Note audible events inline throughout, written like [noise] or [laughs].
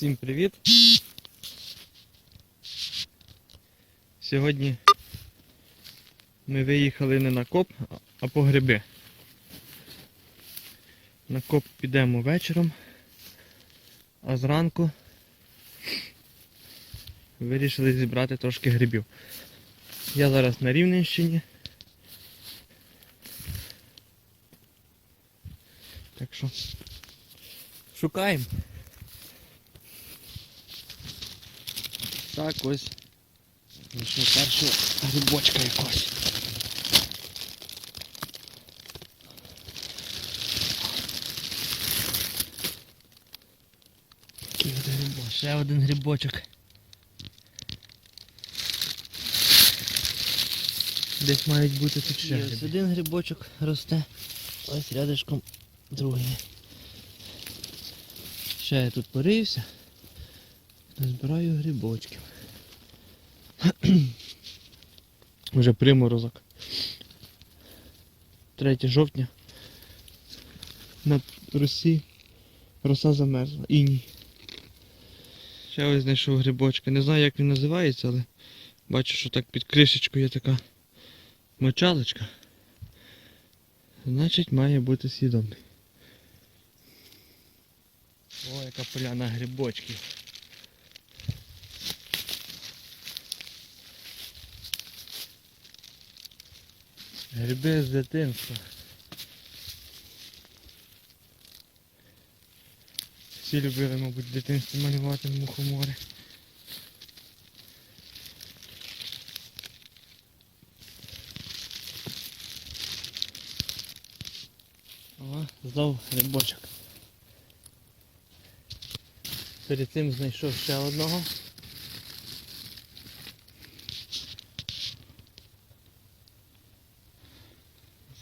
Всім привіт! Сьогодні ми виїхали не на коп, а по гриби. На коп підемо вечором, а зранку вирішили зібрати трошки грибів. Я зараз на Рівненщині. Так що шукаємо. Так ось. Знайшов першого грибочка якогось. Такий от грибок. Ще один грибочок. Десь мають бути тут ще. Ось один грибочок росте. Ось рядышком другий. Ще я тут порився. Збираю грибочків. [clears throat] Вже приморозок. 3 жовтня. На Росії роса замерзла. Іній. Ще ось знайшов грибочка. Не знаю як він називається, але бачу, що так під кришечкою є така мочалочка. Значить має бути свідомий. О, яка поляна грибочків. Гриби з дитинства. Всі любили, мабуть, в дитинстві малювати мухомори. О, знов грибочок. Перед цим знайшов ще одного.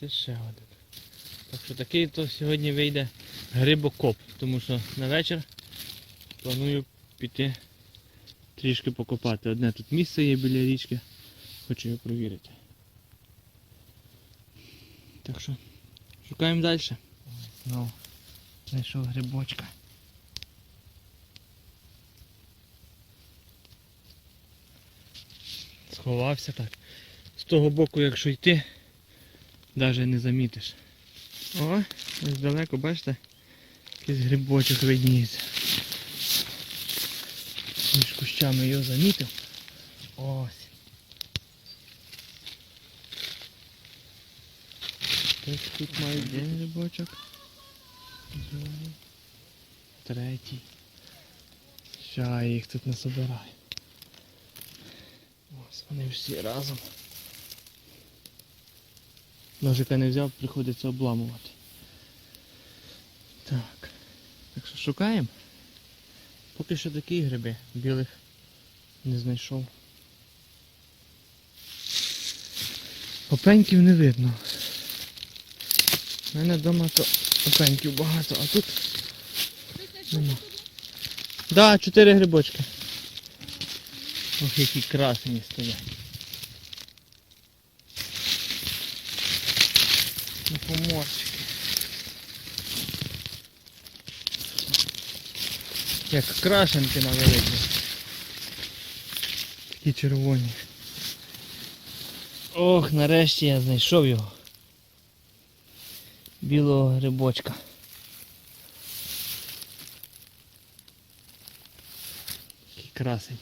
Це ще один. Так що такий то сьогодні вийде грибокоп, тому що на вечір планую піти трішки покопати. Одне тут місце є біля річки, хочу його провірити. Так що шукаємо далі. Знову знайшов грибочка. Сховався так. З того боку, якщо йти, навіть не замітиш. О, ось далеко, бачите, якийсь грибочок видніється. Між кущами його замітив. Ось. Ось тут має один грибочок. Другий. Третій. Ща я їх тут насобираю. Ось вони всі разом. Ножика не взяв, приходиться обламувати. Так. Так що шукаємо. Поки що такі гриби. Білих не знайшов. Опеньків не видно. У мене вдома то опеньків багато, а тут. Нема. Да, чотири грибочки. Ох, які красені стоять. Ну, поморчики. Як крашенки на великі. Такі червоні. Ох, нарешті я знайшов його. Білого грибочка. Який красень.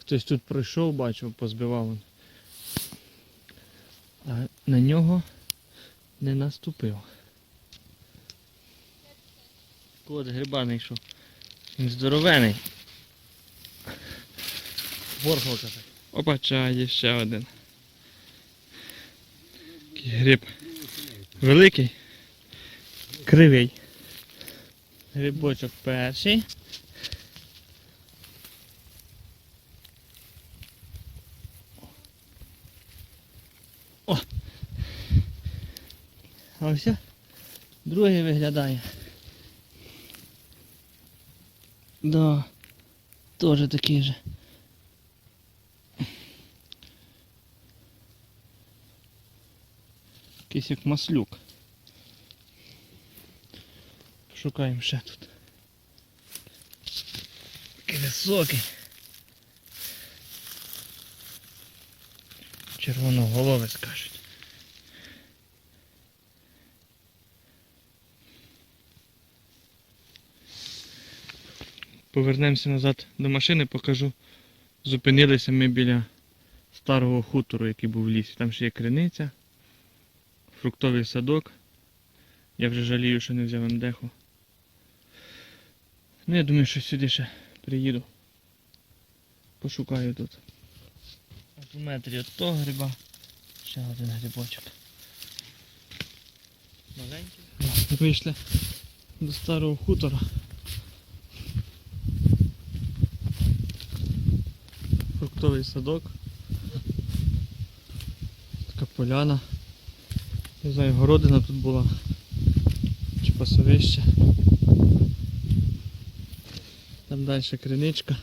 Хтось тут пройшов, бачив, позбивав. он. А на нього не наступив. От гриба знайшов. Він здоровений. Ворхалка так. Опа, ча, є ще один. Такий гриб. Великий. Кривий. Грибочок перший. А ось другий виглядає. Да, теж такий же. Якийсь як маслюк. Пошукаємо ще тут. Такий високий. Червоноголовий скажуть. Повернемося назад до машини, покажу. Зупинилися ми біля старого хутору, який був в лісі. Там ще є криниця, фруктовий садок. Я вже жалію, що не взяв МДХу. Ну, я думаю, що сюди ще приїду. Пошукаю тут. От у метрі від того гриба. Ще один грибочок. Маленький. Вийшли до старого хутора. Фруктовий садок. Така поляна. Не знаю, городина тут була. Чи пасовище. Там далі криничка.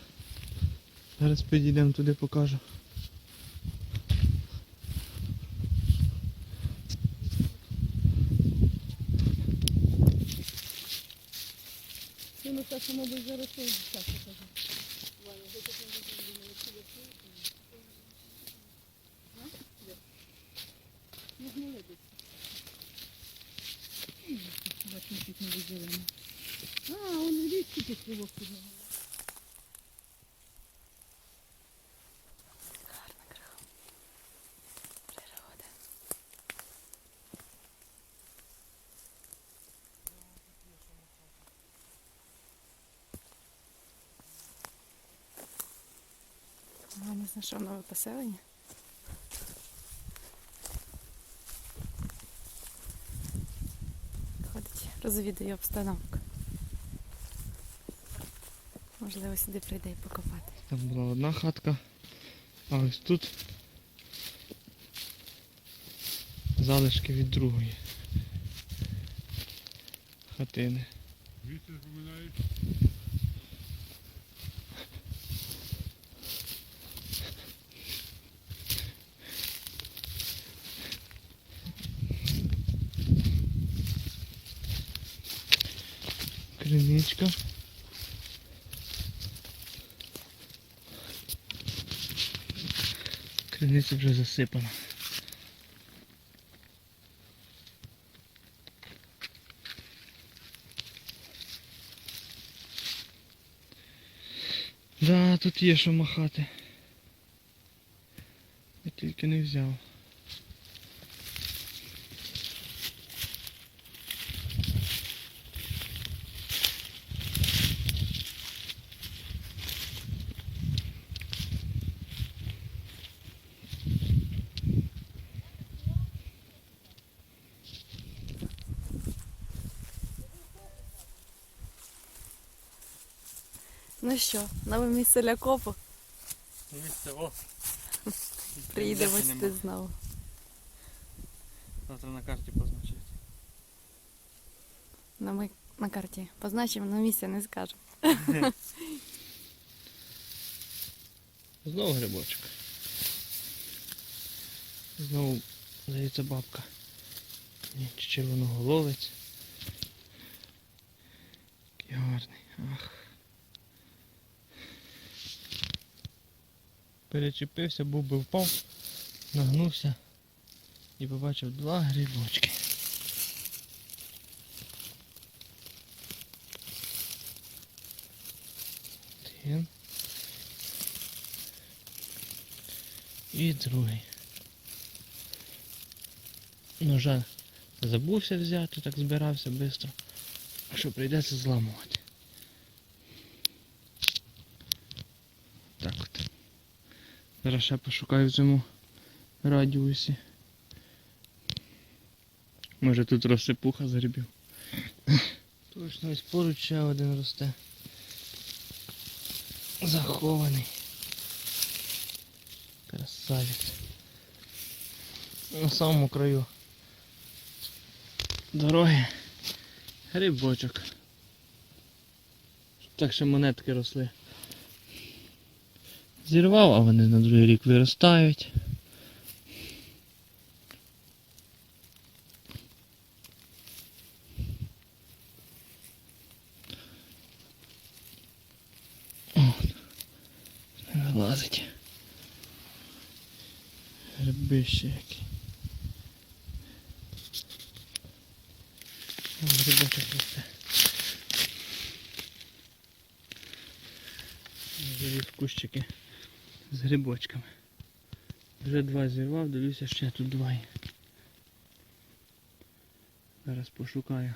Зараз підійдемо туди покажу. Ну, так, мабуть, зараз так покажу. А, он видишь, скільки стрілок тут. А, не знайшов нове поселення. Ходить, обстановка. обстановку. Можливо, сюди прийде і покопати. Там була одна хатка, а ось тут залишки від другої хатини. Вітер поминають. Криничка. Криниця вже засипана. Да, тут є що махати. Я тільки не взяв. Ну що, нове місце для копу. Місце, о. [laughs] Приїдемо сюди знову. Завтра на карті позначити. Ну, ми на карті позначимо, на місце не скажемо. [laughs] Знову грибочок. Знову, здається, бабка. Чи червоноголовець. Який гарний. Ах. Перечепився, був би впав, нагнувся і побачив два грибочки. Один. І другий. Ножа забувся взяти, так збирався швидко. Що прийдеться зламувати. Так от. Зараз ще пошукаю в цьому радіусі. Може тут розсипуха з грибів. Точно ось поруч ще один росте. Захований. Красавець. На самому краю дороги грибочок. Так ще монетки росли зірвав, а вони на другий рік виростають. не Вилазить. Гриби ще. З грибочками. Вже два зірвав, дивлюся, ще тут два є. Зараз пошукаю.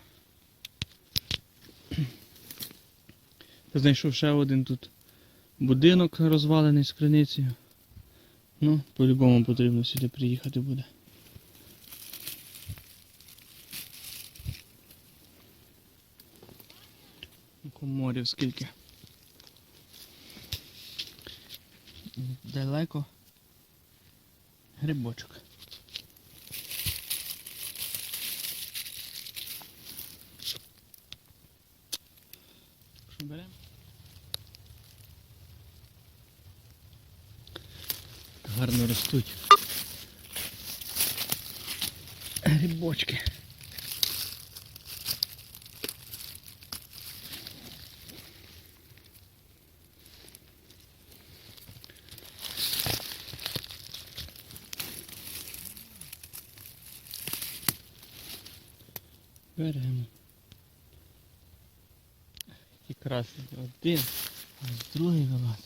Знайшов ще один тут будинок розвалений з криницею. Ну, по-любому потрібно сюди приїхати буде. Коморів скільки. Далеко. Грибочок. Що беремо? Гарно ростуть. Грибочки. Беремо. І красний один, а другий вилазить.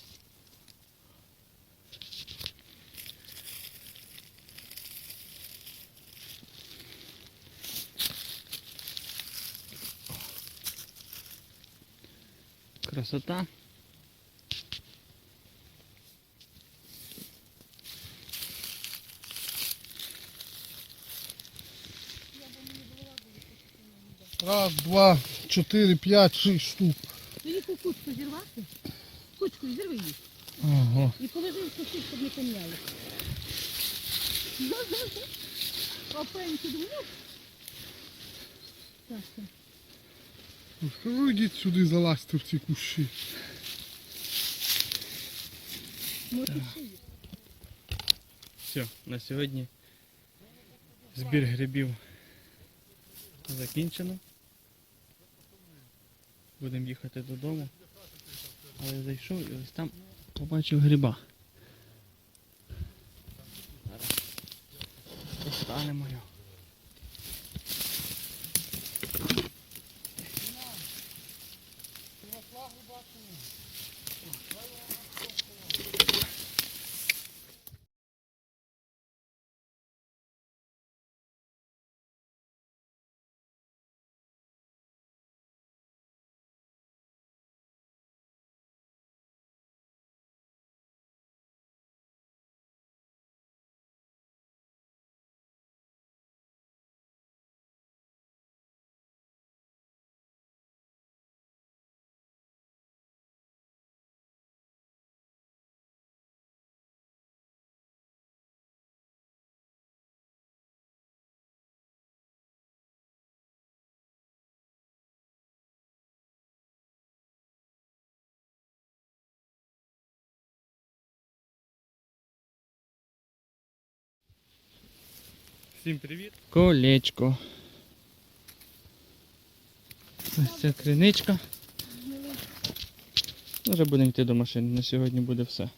Красота. Раз, два, чотири, п'ять, шість штук. Їх у кучку зірвати. Кучку зірви їх. Ого. І положи в кусок, щоб не помняли. Опеньки думаю. Так, так. Ну, йдіть сюди, залазьте в ці кущі. Може, ще є. Все, на сьогодні збір грибів закінчено. Будемо їхати додому. Але зайшов і ось там побачив гриба. Зараз достанемо його. Всім привіт! Колечко. Ось ця криничка. Вже будемо йти до машини. На сьогодні буде все.